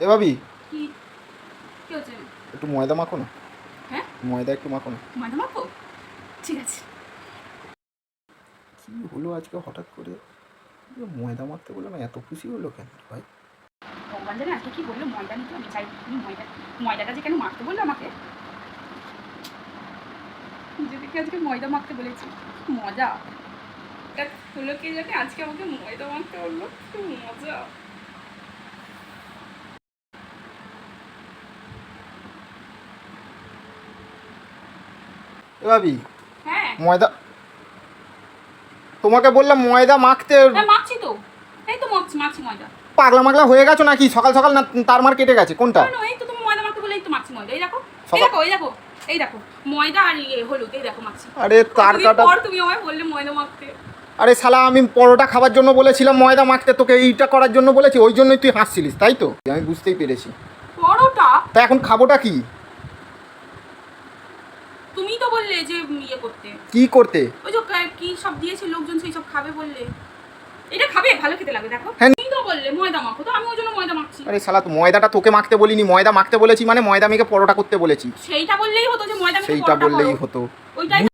এ ভাবি? কি? কি হচ্ছে? একটু ময়দা মাখো না। হ্যাঁ? ময়দা একটু মাখো না। ময়দা মাখো ঠিক আছে। কি হলো আজকে হঠাৎ করে? ময়দা মাখতে বলল না এত খুশি হলো কেন ভাই? ভগবান জানে আজকে কি বলল ময়দা নিতে আমি চাই ময়দা ময়দাটা যে কেন মাখতে বলল আমাকে? যেদিকে আজকে ময়দা মাখতে বলেছি। মজা। হলো কে জানে আজকে আমাকে ময়দা মাখতে বলল। মজা। এ ভাবি হ্যাঁ। ময়দা তোমাকে বললাম ময়দা মাখতে হ্যাঁ মাখছি তো। এই তো মাখছি মাখছি ময়দা। পাগলা মাগলা হয়ে গেছো নাকি? সকাল সকাল না তার মার কেটে গেছে কোনটা? কেন এই তো তুমি ময়দা মাখতে বলে এই তো মাখছি ময়দা। এই দেখো এই দেখো এই দেখো এই দেখো ময়দা আর ইয়ে হলুদ এই দেখো মাখছি। আরে তার কাটা পর তুমি আমায় বললে ময়দা মাখতে? আরে শালা আমি পরোটা খাবার জন্য বলেছিলাম ময়দা মাখতে তোকে এইটা করার জন্য বলেছি ওই জন্যই তুই হাসছিলিস তাই তো? আমি বুঝতেই পেরেছি। পরোটা? তা এখন খাবোটা কি? তুমি তো বললে যে ইয়ে করতে। কি করতে? ওই যে কি সব দিয়েছে লোকজন সেই সব খাবে বললে। এটা খাবে? ভালো খেতে লাগবে দেখো। হ্যাঁ। তুমি তো বললে ময়দা মাখো তো আমি ওই জন্য ময়দা মাখছি। আরে শালা ময়দাটা তোকে মাখতে বলিনি ময়দা মাখতে বলেছি মানে ময়দা মেখে পরোটা করতে বলেছি। সেইটা বললেই হতো যে ময়দা মেখে সেইটা বললেই হতো। ওইটাই